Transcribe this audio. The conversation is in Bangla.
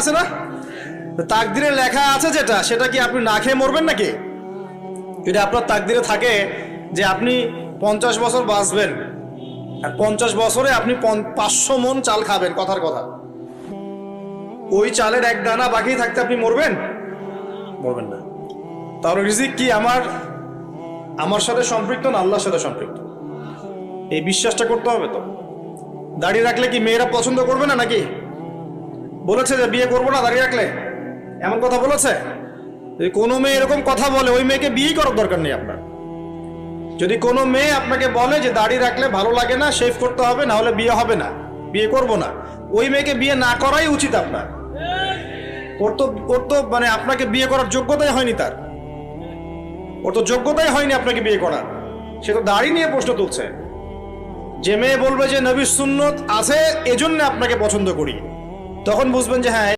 আছে না? তাকদিরে লেখা আছে যেটা, সেটা কি আপনি না খেয়ে মরবেন নাকি? যদি আপনার তাকদিরে থাকে যে আপনি পঞ্চাশ বছর বাঁচবেন, আর পঞ্চাশ বছরে আপনি পাঁচশো মন চাল খাবেন, কথার কথা। ওই চালের এক দানা বাকি থাকতে আপনি মরবেন? মরবেন না। তাহলে রিজিক কি আমার? আমার সাথে সম্পৃক্ত না আল্লাহর সাথে সম্পৃক্ত? এই বিশ্বাসটা করতে হবে তো। দাড়ি রাখলে কি মেয়েরা পছন্দ করবে না নাকি? বলেছে যে বিয়ে করব না, দাঁড়িয়ে রাখলে? এমন কথা বলেছে? যদি কোনো মেয়ে এরকম কথা বলে, ওই মেয়েকে বিয়েই করার দরকার নেই আপনার। যদি কোনো মেয়ে আপনাকে বলে যে দাড়ি রাখলে ভালো লাগে না শেভ করতে হবে, না হলে বিয়ে হবে না, বিয়ে করব না, ওই মেয়েকে বিয়ে না করাই উচিত আপনার। ওর তো ওর তো মানে আপনাকে বিয়ে করার যোগ্যতাই হয়নি তার। ওর তো যোগ্যতাই হয়নি আপনাকে বিয়ে করার। সে তো দাড়ি নিয়ে প্রশ্ন তুলছে। যে মেয়ে বলবে যে নবীর সুন্নত আছে, এজন্য আপনাকে পছন্দ করি। তখন বুঝবেন যে হ্যাঁ